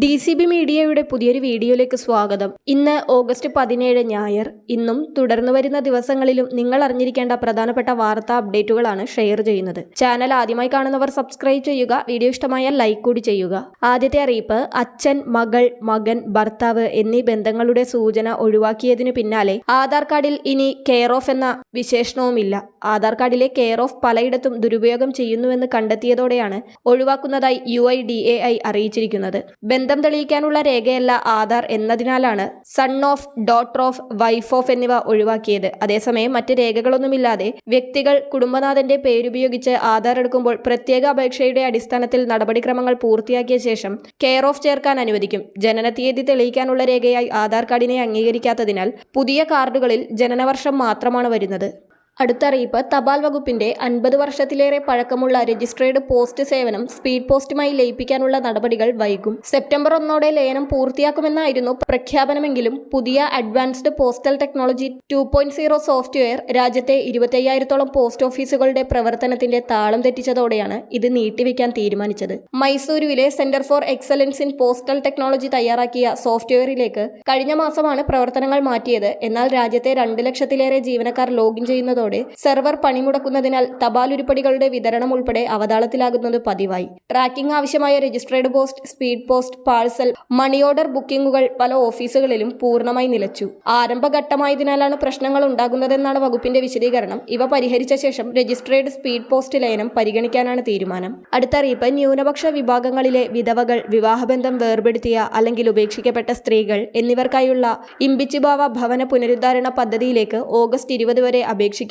D C B മീഡിയയുടെ പുതിയൊരു വീഡിയോയിലേക്ക് സ്വാഗതം. ഇന്ന് ഓഗസ്റ്റ് പതിനേഴ് ഞായർ. ഇന്നും തുടർന്നു വരുന്ന ദിവസങ്ങളിലും നിങ്ങൾ അറിഞ്ഞിരിക്കേണ്ട പ്രധാനപ്പെട്ട വാർത്താ അപ്ഡേറ്റുകളാണ് ഷെയർ ചെയ്യുന്നത്. ചാനൽ ആദ്യമായി കാണുന്നവർ സബ്സ്ക്രൈബ് ചെയ്യുക വീഡിയോ ഇഷ്ടമായാൽ ലൈക്ക് കൂടി ചെയ്യുക. ആദ്യത്തെ അറിയിപ്പ് അച്ഛൻ മകൾ മകൻ ഭർത്താവ് എന്നീ ബന്ധങ്ങളുടെ സൂചന ഒഴിവാക്കിയതിനു പിന്നാലെ ആധാർ കാർഡിൽ ഇനി കെയർ ഓഫ് എന്ന വിശേഷണവുമില്ല. ആധാർ കാർഡിലെ കെയർ ഓഫ് പലയിടത്തും ദുരുപയോഗം ചെയ്യുന്നുവെന്ന് കണ്ടെത്തിയതോടെയാണ് ഒഴിവാക്കുന്നതായി U I D A I അറിയിച്ചിരിക്കുന്നത്. ബന്ധം തെളിയിക്കാനുള്ള രേഖയല്ല Aadhaar എന്നതിനാലാണ് son of daughter of wife of എന്നിവ ഒഴിവാക്കിയത്. അതേസമയം മറ്റ് രേഖകളൊന്നുമില്ലാതെ വ്യക്തികൾ കുടുംബനാഥന്റെ പേരുപയോഗിച്ച് ആധാർ എടുക്കുമ്പോൾ പ്രത്യേക അപേക്ഷയുടെ അടിസ്ഥാനത്തിൽ നടപടിക്രമങ്ങൾ പൂർത്തിയാക്കിയ ശേഷം കെയർ ഓഫ് ചേർക്കാൻ അനുവദിക്കും. ജനന തീയതി തെളിയിക്കാനുള്ള രേഖയായി ആധാർ കാർഡിനെ അംഗീകരിക്കാത്തതിനാൽ പുതിയ കാർഡുകളിൽ ജനനവർഷം മാത്രമാണ് വരുന്നത്. അടുത്ത അറിയിപ്പ് തപാൽ വകുപ്പിന്റെ അൻപത് വർഷത്തിലേറെ പഴക്കമുള്ള രജിസ്ട്രേഡ് പോസ്റ്റ് സേവനം സ്പീഡ് പോസ്റ്റുമായി ലയിപ്പിക്കാനുള്ള നടപടികൾ വൈകും. സെപ്റ്റംബർ ഒന്നോടെ ലയനം പൂർത്തിയാക്കുമെന്നായിരുന്നു പ്രഖ്യാപനമെങ്കിലും പുതിയ advanced postal technology two software രാജ്യത്തെ ഇരുപത്തയ്യായിരത്തോളം പോസ്റ്റ് ഓഫീസുകളുടെ പ്രവർത്തനത്തിന്റെ താളം തെറ്റിച്ചതോടെയാണ് ഇത് നീട്ടിവെക്കാൻ തീരുമാനിച്ചത്. മൈസൂരുവിലെ centre for excellence in postal technology തയ്യാറാക്കിയ സോഫ്റ്റ്വെയറിലേക്ക് കഴിഞ്ഞ മാസമാണ് പ്രവർത്തനങ്ങൾ മാറ്റിയത്. എന്നാൽ രാജ്യത്തെ രണ്ട് ലക്ഷത്തിലേറെ ജീവനക്കാർ ലോഗിൻ ചെയ്യുന്നതോടെ സെർവർ പണിമുടക്കുന്നതിനാൽ തപാൽ ഉരുപ്പടികളുടെ വിതരണം ഉൾപ്പെടെ അവതാളത്തിലാകുന്നത് പതിവായി. ട്രാക്കിംഗ് ആവശ്യമായ registered post speed post parcel money order ബുക്കിംഗുകൾ പല ഓഫീസുകളിലും പൂർണമായി നിലച്ചു. ആരംഭഘട്ടമായതിനാലാണ് പ്രശ്നങ്ങൾ ഉണ്ടാകുന്നതെന്നാണ് വകുപ്പിന്റെ വിശദീകരണം. ഇവ പരിഹരിച്ച ശേഷം രജിസ്ട്രേഡ് സ്പീഡ് പോസ്റ്റ് ലയനം പരിഗണിക്കാനാണ് തീരുമാനം. അടുത്ത അറിയിപ്പ് ന്യൂനപക്ഷ വിഭാഗങ്ങളിലെ വിധവകൾ വിവാഹബന്ധം വേർപെടുത്തിയ അല്ലെങ്കിൽ ഉപേക്ഷിക്കപ്പെട്ട സ്ത്രീകൾ എന്നിവർക്കായുള്ള ഇമ്പിച്ചിബാവ ഭവന പുനരുദ്ധാരണ പദ്ധതിയിലേക്ക് ഓഗസ്റ്റ് ഇരുപത് വരെ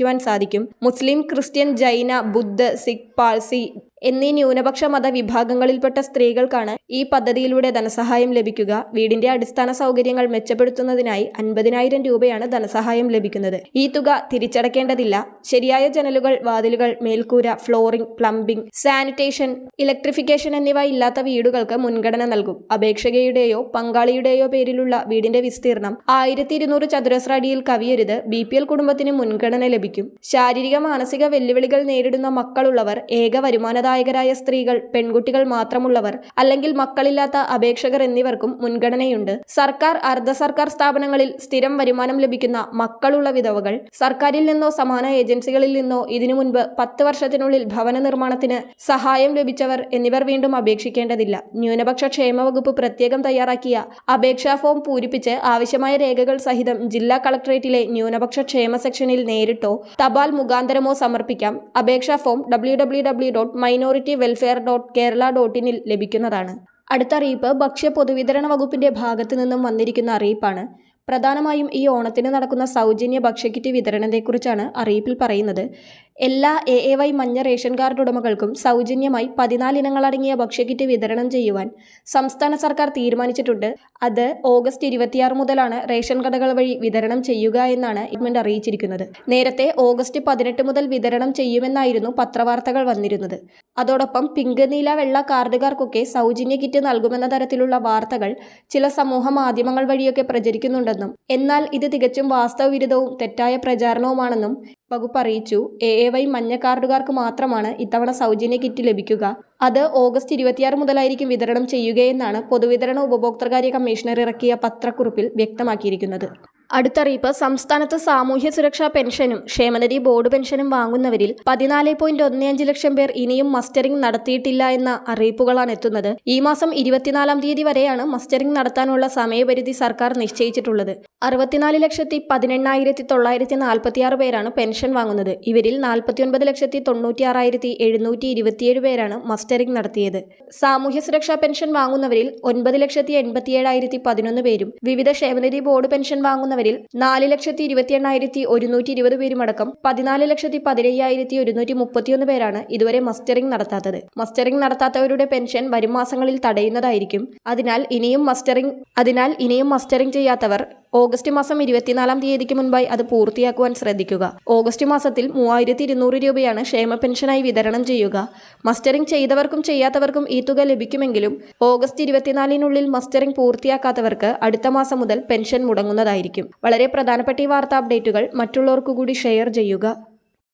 അപേക്ഷിക്കുവാൻ സാധിക്കും. മുസ്ലിം ക്രിസ്ത്യൻ ജൈന ബുദ്ധ സിഖ് പാഴ്സി എന്നീ ന്യൂനപക്ഷ മത വിഭാഗങ്ങളിൽപ്പെട്ട സ്ത്രീകൾക്കാണ് ഈ പദ്ധതിയിലൂടെ ധനസഹായം ലഭിക്കുക. വീടിന്റെ അടിസ്ഥാന സൗകര്യങ്ങൾ മെച്ചപ്പെടുത്തുന്നതിനായി അൻപതിനായിരം രൂപയാണ് ധനസഹായം ലഭിക്കുന്നത്. ഈ തുക തിരിച്ചടക്കേണ്ടതില്ല. ശരിയായ ജനലുകൾ വാതിലുകൾ മേൽക്കൂര ഫ്ലോറിംഗ് പ്ലംബിംഗ് സാനിറ്റേഷൻ ഇലക്ട്രിഫിക്കേഷൻ എന്നിവ ഇല്ലാത്ത വീടുകൾക്ക് മുൻഗണന നൽകും. അപേക്ഷകയുടെയോ പങ്കാളിയുടെയോ പേരിലുള്ള വീടിന്റെ വിസ്തീർണം ആയിരത്തി ഇരുന്നൂറ് ചതുരശ്ര അടിയിൽ കവിയരുത്. ബി പി എൽ കുടുംബത്തിന് മുൻഗണന ലഭിക്കും. ശാരീരിക മാനസിക വെല്ലുവിളികൾ നേരിടുന്ന മക്കളുള്ളവർ ഏക വരുമാനദായകരായ സ്ത്രീകൾ പെൺകുട്ടികൾ മാത്രമുള്ളവർ അല്ലെങ്കിൽ മക്കളില്ലാത്ത അപേക്ഷകർ എന്നിവർക്കും മുൻഗണനയുണ്ട്. സർക്കാർ അർദ്ധ സർക്കാർ സ്ഥാപനങ്ങളിൽ സ്ഥിരം വരുമാനം ലഭിക്കുന്ന മക്കളുള്ള വിധവകൾ സർക്കാരിൽ നിന്നോ സമാന ഏജൻസികളിൽ നിന്നോ ഇതിനു മുൻപ് പത്ത് വർഷത്തിനുള്ളിൽ ഭവന നിർമ്മാണത്തിന് സഹായം ലഭിച്ചവർ എന്നിവർ വീണ്ടും അപേക്ഷിക്കേണ്ടതില്ല. ന്യൂനപക്ഷ ക്ഷേമ വകുപ്പ് പ്രത്യേകം തയ്യാറാക്കിയ അപേക്ഷാ ഫോം പൂരിപ്പിച്ച് ആവശ്യമായ രേഖകൾ സഹിതം ജില്ലാ കളക്ടറേറ്റിലെ ന്യൂനപക്ഷ ക്ഷേമ സെക്ഷനിൽ നേരിട്ടോ തപാൽ മുഖാന്തരമോ സമർപ്പിക്കാം. അപേക്ഷാ form W W W dot minority welfare dot Kerala dot ഇനിൽ ലഭിക്കുന്നതാണ്. അടുത്ത അറിയിപ്പ് ഭക്ഷ്യ പൊതുവിതരണ വകുപ്പിന്റെ ഭാഗത്തു നിന്നും വന്നിരിക്കുന്ന അറിയിപ്പാണ്. പ്രധാനമായും ഈ ഓണത്തിന് നടക്കുന്ന സൗജന്യ ഭക്ഷ്യക്കിറ്റ് വിതരണത്തെക്കുറിച്ചാണ് അറിയിപ്പിൽ പറയുന്നത്. എല്ലാ എ എ വൈ മഞ്ഞ റേഷൻ കാർഡ് ഉടമകൾക്കും സൗജന്യമായി പതിനാല് ഇനങ്ങളടങ്ങിയ ഭക്ഷ്യക്കിറ്റ് വിതരണം ചെയ്യുവാൻ സംസ്ഥാന സർക്കാർ തീരുമാനിച്ചിട്ടുണ്ട്. അത് ഓഗസ്റ്റ് ഇരുപത്തിയാറ് മുതലാണ് റേഷൻ കടകൾ വഴി വിതരണം ചെയ്യുക എന്നാണ് ഗവൺമെന്റ് അറിയിച്ചിരിക്കുന്നത്. നേരത്തെ ഓഗസ്റ്റ് പതിനെട്ട് മുതൽ വിതരണം ചെയ്യുമെന്നായിരുന്നു പത്രവാർത്തകൾ വന്നിരുന്നത്. അതോടൊപ്പം പിങ്ക് നീല വെള്ള കാർഡുകാർക്കൊക്കെ സൗജന്യ കിറ്റ് നൽകുമെന്ന തരത്തിലുള്ള വാർത്തകൾ ചില സമൂഹ മാധ്യമങ്ങൾ വഴിയൊക്കെ പ്രചരിക്കുന്നുണ്ടെന്നും എന്നാൽ ഇത് തികച്ചും വാസ്തവവിരുദ്ധവും തെറ്റായ പ്രചാരണവുമാണെന്നും വകുപ്പ് അറിയിച്ചു. എ എ വൈ മഞ്ഞ കാർഡുകാർക്ക് മാത്രമാണ് ഇത്തവണ സൗജന്യ കിറ്റ് ലഭിക്കുക. അത് ഓഗസ്റ്റ് ഇരുപത്തിയാറ് മുതലായിരിക്കും വിതരണം ചെയ്യുകയെന്നാണ് പൊതുവിതരണ ഉപഭോക്തൃകാര്യ കമ്മീഷണർ ഇറക്കിയ പത്രക്കുറിപ്പിൽ വ്യക്തമാക്കിയിരിക്കുന്നത്. അടുത്തറിയിപ്പ് സംസ്ഥാനത്ത് സാമൂഹ്യ സുരക്ഷാ പെൻഷനും ക്ഷേമനിധി ബോർഡ് പെൻഷനും വാങ്ങുന്നവരിൽ പതിനാല് പോയിന്റ് ഒന്ന് അഞ്ച് ലക്ഷം പേർ ഇനിയും മസ്റ്ററിംഗ് നടത്തിയിട്ടില്ല എന്ന അറിയിപ്പുകളാണ് എത്തുന്നത്. ഈ മാസം ഇരുപത്തിനാലാം തീയതി വരെയാണ് മസ്റ്ററിംഗ് നടത്താനുള്ള സമയപരിധി സർക്കാർ നിശ്ചയിച്ചിട്ടുള്ളത്. അറുപത്തിനാല് ലക്ഷത്തി പതിനെണ്ണായിരത്തി തൊള്ളായിരത്തി നാൽപ്പത്തിയാറ് പേരാണ് പെൻഷൻ വാങ്ങുന്നത്. ഇവരിൽ നാൽപ്പത്തിയൊൻപത് ലക്ഷത്തി തൊണ്ണൂറ്റിയാറായിരത്തി എഴുന്നൂറ്റി ഇരുപത്തിയേഴ് പേരാണ് മസ്റ്ററിംഗ് നടത്തിയത്. സാമൂഹ്യ സുരക്ഷാ പെൻഷൻ വാങ്ങുന്നവരിൽ ഒൻപത് ലക്ഷത്തി എൺപത്തിയേഴായിരത്തി പതിനൊന്ന് പേരും വിവിധ ക്ഷേമനിധി ബോർഡ് പെൻഷൻ വാങ്ങുന്നവരിൽ നാല് ലക്ഷത്തി ഇരുപത്തി എണ്ണായിരത്തി ഒരുന്നൂറ്റി ഇരുപത് പേരുമടക്കം പതിനാല് ലക്ഷത്തി പതിനയ്യായിരത്തി ഒരുന്നൂറ്റി മുപ്പത്തിയൊന്ന് പേരാണ് ഇതുവരെ മസ്റ്ററിംഗ് നടത്താത്തത്. മസ്റ്ററിംഗ് നടത്താത്തവരുടെ പെൻഷൻ വരും മാസങ്ങളിൽ തടയുന്നതായിരിക്കും. അതിനാൽ ഇനിയും മസ്റ്ററിംഗ് അതിനാൽ ഇനിയും മസ്റ്ററിംഗ് ചെയ്യാത്തവർ ഓഗസ്റ്റ് മാസം ഇരുപത്തിനാലാം തീയതിക്ക് മുൻപായി അത് പൂർത്തിയാക്കുവാൻ ശ്രദ്ധിക്കുക. ഓഗസ്റ്റ് മാസത്തിൽ മൂവായിരത്തി ഇരുന്നൂറ് രൂപയാണ് ക്ഷേമ പെൻഷനായി വിതരണം ചെയ്യുക. മസ്റ്ററിംഗ് ചെയ്തവർക്കും ചെയ്യാത്തവർക്കും ഈ തുക ലഭിക്കുമെങ്കിലും ഓഗസ്റ്റ് ഇരുപത്തിനാലിനുള്ളിൽ മസ്റ്ററിംഗ് പൂർത്തിയാക്കാത്തവർക്ക് അടുത്ത മാസം മുതൽ പെൻഷൻ മുടങ്ങുന്നതായിരിക്കും. വളരെ പ്രധാനപ്പെട്ട ഈ വാർത്താ അപ്ഡേറ്റുകൾ മറ്റുള്ളവർക്കു കൂടി ഷെയർ ചെയ്യുക.